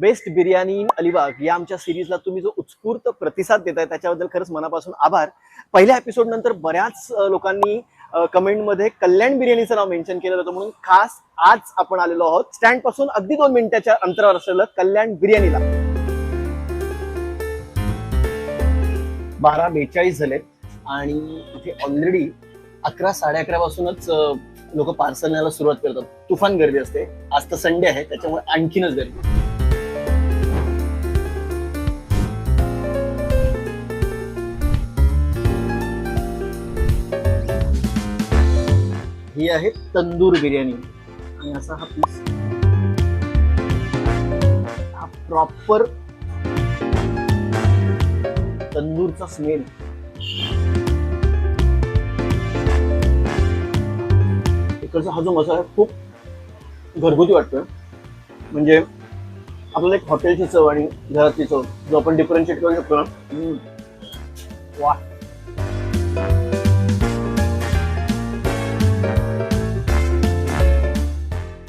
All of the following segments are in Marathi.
बेस्ट बिर्याणी इन अलिबाग या आमच्या सिरीजला तुम्ही जो उत्स्फूर्त प्रतिसाद देताय त्याच्याबद्दल खरंच मनापासून आभार. पहिल्या एपिसोड नंतर बऱ्याच लोकांनी कमेंटमध्ये कल्याण बिर्याणीचं नाव मेन्शन केलं होतं म्हणून खास आज आपण आलेलो आहोत. स्टँडपासून अगदी दोन मिनिटाच्या अंतरावर असलेलं कल्याण बिर्याणीला. बारा बेचाळीस झालेत आणि इथे ऑलरेडी अकरा साडे अकरा पासूनच लोक पार्सल न्यायला सुरुवात करतात. तुफान गर्दी असते. आज तर संडे आहे त्याच्यामुळे आणखीनच गर्दी. ही आहे तंदूर बिर्याणी. आणि असा हा पीस हा प्रॉपर तंदूरचा स्मेल इकडचा हा जो मसाला आहे खूप घरगुती वाटतोय. म्हणजे आपल्याला एक हॉटेलची चव आणि घरातली चव जो आपण डिफरन्शिएट करू शकतो ना. वा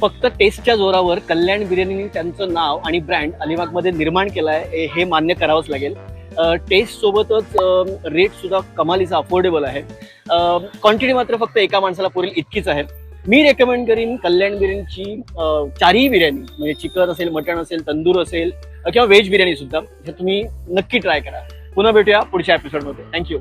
फक्त टेस्टच्या जोरावर कल्याण बिर्याणीने त्यांचं नाव आणि ब्रँड अलिबागमध्ये निर्माण केलं आहे हे मान्य करावंच लागेल. टेस्ट सोबतच रेट सुद्धा कमालीचा अफोर्डेबल आहे. क्वांटिटी मात्र फक्त एका माणसाला पुरेल इतकीच आहे. मी रेकमेंड करीन कल्याण बिर्याणीची चारही बिर्याणी. म्हणजे चिकन असेल मटण असेल तंदूर असेल किंवा व्हेज बिर्याणी सुद्धा. हे तुम्ही नक्की ट्राय करा. पुन्हा भेटूया पुढच्या एपिसोडमध्ये थँक्यू